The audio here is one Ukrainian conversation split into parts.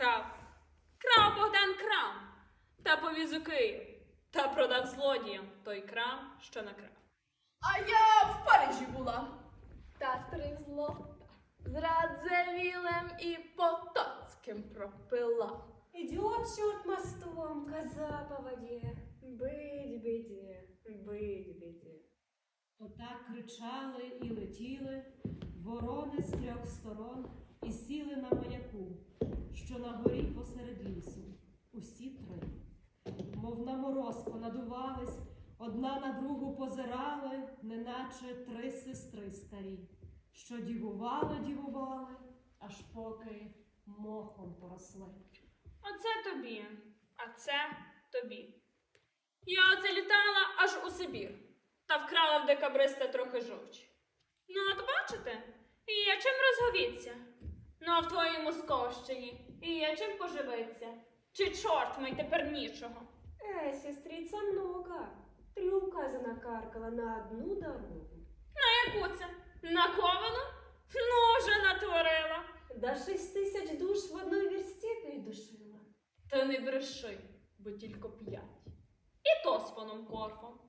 Крав. Крав Богдан крам. Та повіз у Київ. Та продав злодіям той крам, що накрав. А я в Парижі була. Та три злота з Радзевілем і Потоцьким пропила. Идет черт мостом, коза по воде. Быть беде, быть беде. Отак кричали і летіли ворони з трьох сторон і сіли на маяку, що на горі посеред лісу. Усі три, мов на мороз понадувались, одна на другу позирали, неначе три сестри старі, що дівували, дівували, аж поки мохом поросли. Оце тобі, а це тобі. Я оце літала аж у Сибір та вкрала в декабриста трохи жовчі. Ну, от бачите, є чим розговіться. Ну, а в твоїй Московщині і є чим поживиться. Чи чорт мий тепер нічого? Э, сестрица много. Три указа накаркала на одну дорогу. На яку це? На ковану? Ну, вже натворила. Да шесть тысяч душ в одной версте передушила. Та не бреши, бо тільки п'ять. І то з фоном корфом.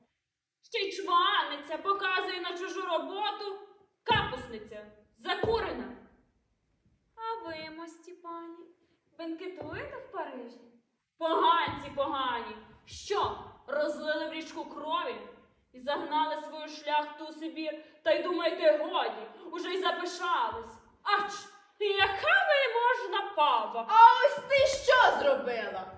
Ще й чваниться, показує на чужу роботу. Капусниця, закурена. А ви, мості пані, бенкетуєте в Парижі? Поганці погані. Що, розлили в річку крові і загнали свою шляхту у Сибір, та й думаєте, годі, уже й запишались. Ач, яка ви можна пава? А ось ти що зробила?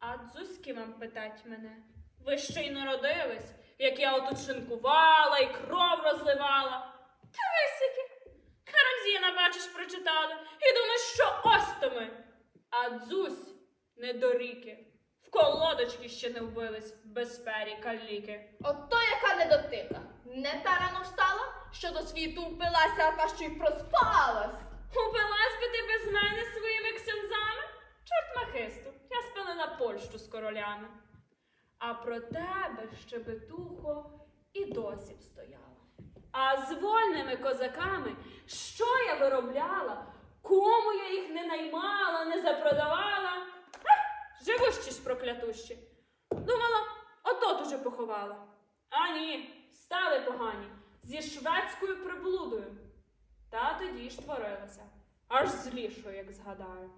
А дзузьки вам питать мене. Ви ще й народились, як я отут шинкувала і кров розливала. Бачиш, прочитали, і думаєш, що ось то ми. А дзусь недоріки. В колодочки ще не вбились без пері каліки. От то яка недотика. Не та рано встала, що до світу впилася, а та що й проспалась. Упилась би ти без мене своїми ксензами? Чорт махисту, я спала на Польщу з королями. А про тебе, щебетухо, і досі б стояла. А з вольними козаками, що я виробляла, кому я їх не наймала, не запродавала? Ех, живущі ж проклятущі. Думала, отот уже поховала. А ні, стали погані, зі шведською приблудою. Та тоді ж творилося, аж злішо, як згадаю.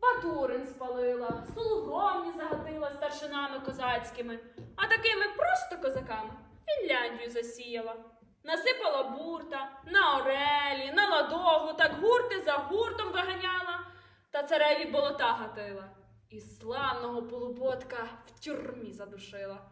Батурин спалила, Сологромні загатила старшинами козацькими, а такими просто козаками Фінляндію засіяла. Насипала бурта, на орелі, на ладогу, так гурти за гуртом виганяла, та цареві болота гатила. І славного полуботка в тюрмі задушила.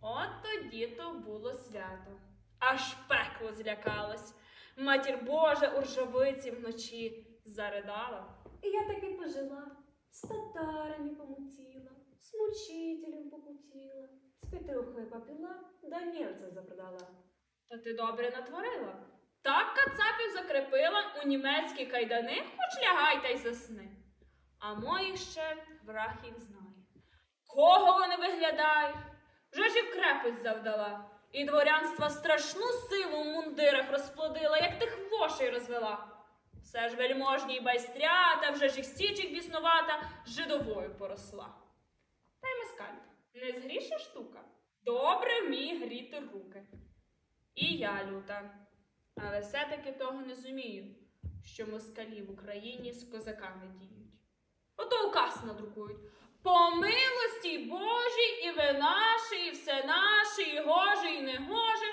От тоді то було свято. Аж пекло злякалось. Матір Божа у ржавиці вночі заридала. И я так и пожила. С татарами помутила, с мучителем покутила, с Петрухой попила, да немцев запродала. Та ти добре натворила. Так кацапів закрепила у німецькі кайдани, хоч лягай та й засни. А мої ще враг знає. Кого вони виглядають? Вже ж і в крепость завдала. І дворянства страшну силу в мундирах розплодила, як тих вошей розвела. Все ж вельможні й байстрята, вже ж їх стічик біснувата, жидовою поросла. Не згріша штука. Добре вміє гріти руки. І я люта. Але все-таки того не зумію, що москалі в Україні з козаками діють. Ото указ надрукують. По милості Божій і ви наші, і все наше, і гоже, і не гоже.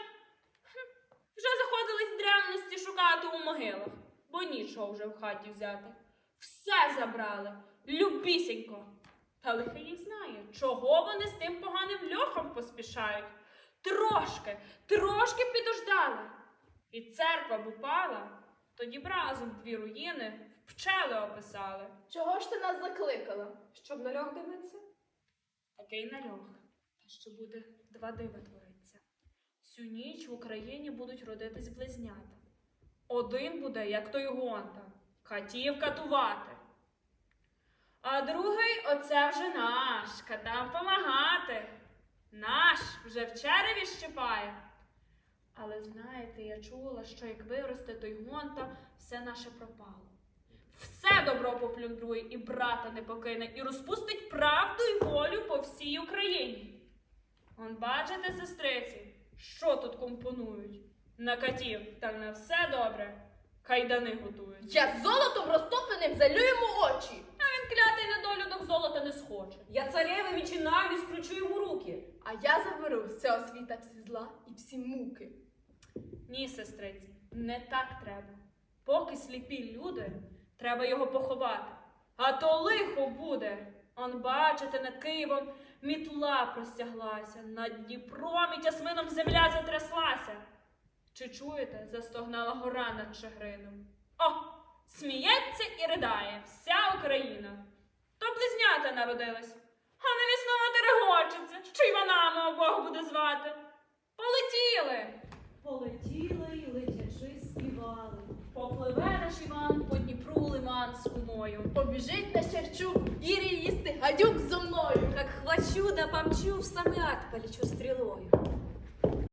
Хм, Вже заходились древності шукати у могилах, бо нічого вже в хаті взяти. Все забрали, любісінько. Та лихий їх знає, чого вони з тим поганим льохом поспішають. Трошки, трошки підождали. І церква б упала, тоді б разом дві руїни в пчели описали. Чого ж ти нас закликала? Щоб на льох дивиться? Такий нальох. Та що буде два дива твориться. Всю ніч в Україні будуть родитись близнята. Один буде, як той гонта, хотів катувати. А другий оце вже наш, катам помагати. Наш вже в череві щипає. Але знаєте, я чула, що як виросте той гонта, все наше пропало. все добро поплюндрує і брата не покине, і розпустить правду й волю по всій Україні. Он бачите, сестриці, що тут компонують? На катів, та на все добре. Кайдани готують. Я золотом розтопленим залю йому очі. Клятий недолюдок золота не схоче. Я цареве відчинаю і скручу йому руки. А я заберу з цього світа всі зла і всі муки. Ні, сестриці, не так треба. Поки сліпі люди, треба його поховати. А то лихо буде. Он бачите, над Києвом мітла простяглася, над Дніпром і тясмином земля затряслася. Чи чуєте, застогнала гора над Чигирином? О, сміється і ридає вся Україна. То близнята народились, а невіснова терегочеться, що й вона обох буде звати. Полетіли! Полетіли й летячи співали. Попливе наш Іван по Дніпру лиман з. Побіжить на щавчук, ірі їсти гадюк зо мною. Как хвачу да помчу, в самый ад полечу стрелою.